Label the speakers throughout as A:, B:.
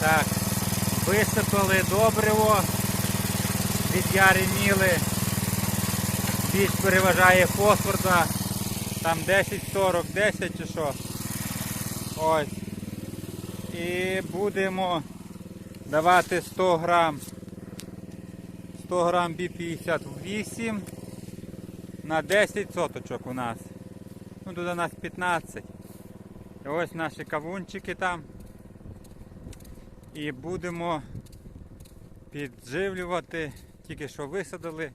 A: Так, висипали добриво від яри міли. Більш переважає фосфор, там 10-40, 10 чи що. Ось. І будемо давати 100 грам 100 грам B58 на 10 соточок у нас. Ну тут у нас 15. І ось наші кавунчики там. І будемо підживлювати. Тільки що висадили.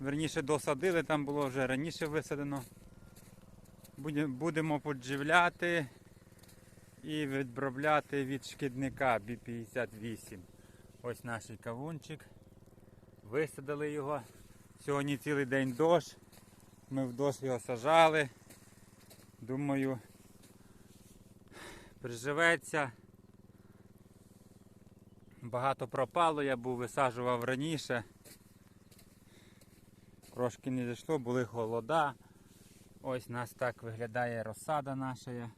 A: Верніше досадили, там було вже раніше висадено. Будемо подживляти і відбробляти від шкідника B58. Ось наш кавунчик. Висадили його. Сьогодні цілий день дощ. Ми в дощ його сажали. Думаю, приживеться. Багато пропало, я був висаджував раніше. Трошки не зайшло, були холода. Ось нас так виглядає розсада наша.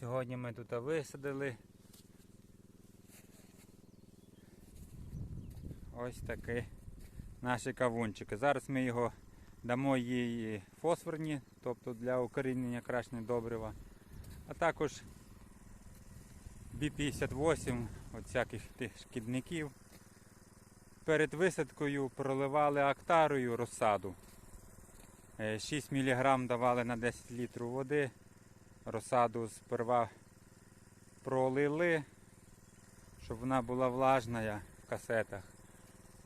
A: Сьогодні ми тут висадили. Ось такі наші кавунчики. Зараз ми його дамо їй фосфорні, тобто для укорінення крашне добрива. А також B58, от всяких тих шкідників. Перед висадкою проливали актарою розсаду. Е, 6 мг давали на 10 літрів води. Розсаду сперва пролили, щоб вона була влажна в касетах.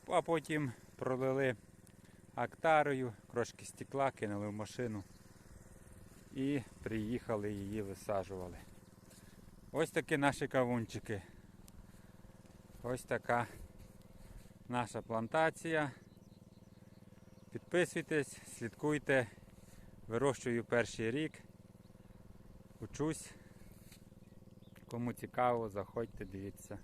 A: А потім пролили актарою, трошки стекла кинули в машину і приїхали її висаджували. Ось такі наші кавунчики. Ось така наша плантація. Підписуйтесь, слідкуйте. Вирощую перший рік. Учусь. Кому цікаво, заходьте, дивіться.